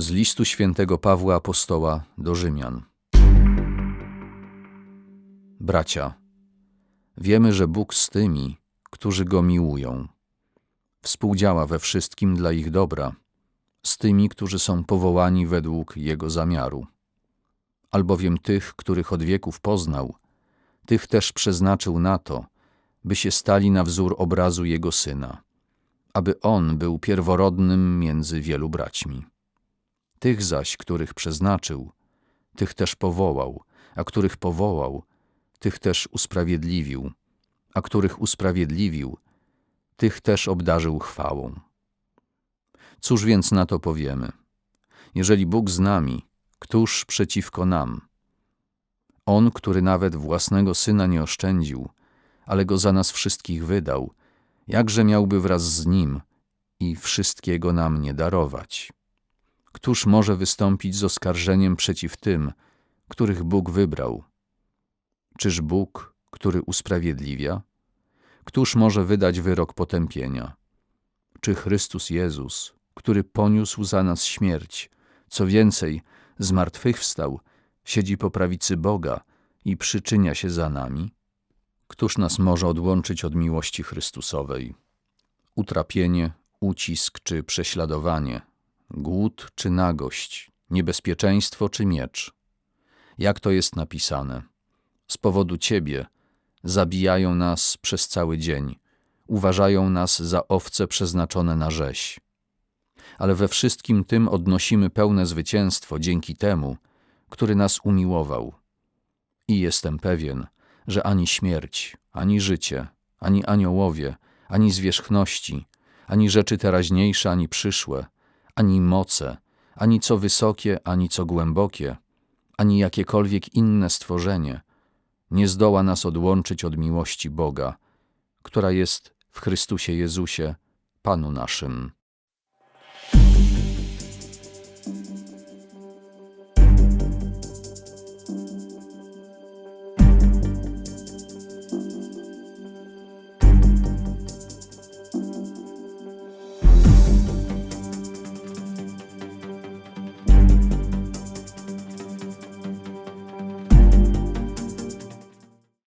Z listu świętego Pawła Apostoła do Rzymian. Bracia, wiemy, że Bóg z tymi, którzy Go miłują, współdziała we wszystkim dla ich dobra, z tymi, którzy są powołani według Jego zamiaru. Albowiem tych, których od wieków poznał, tych też przeznaczył na to, by się stali na wzór obrazu Jego Syna, aby On był pierworodnym między wielu braćmi. Tych zaś, których przeznaczył, tych też powołał, a których powołał, tych też usprawiedliwił, a których usprawiedliwił, tych też obdarzył chwałą. Cóż więc na to powiemy? Jeżeli Bóg z nami, któż przeciwko nam? On, który nawet własnego syna nie oszczędził, ale go za nas wszystkich wydał, jakże miałby wraz z nim i wszystkiego nam nie darować? Któż może wystąpić z oskarżeniem przeciw tym, których Bóg wybrał? Czyż Bóg, który usprawiedliwia? Któż może wydać wyrok potępienia? Czy Chrystus Jezus, który poniósł za nas śmierć, co więcej, zmartwychwstał, siedzi po prawicy Boga i przyczynia się za nami? Któż nas może odłączyć od miłości Chrystusowej? Utrapienie, ucisk czy prześladowanie, głód czy nagość, niebezpieczeństwo czy miecz? Jak to jest napisane? Z powodu Ciebie zabijają nas przez cały dzień, uważają nas za owce przeznaczone na rzeź. Ale we wszystkim tym odnosimy pełne zwycięstwo dzięki temu, który nas umiłował. I jestem pewien, że ani śmierć, ani życie, ani aniołowie, ani zwierzchności, ani rzeczy teraźniejsze, ani przyszłe, ani moce, ani co wysokie, ani co głębokie, ani jakiekolwiek inne stworzenie nie zdoła nas odłączyć od miłości Boga, która jest w Chrystusie Jezusie, Panu naszym.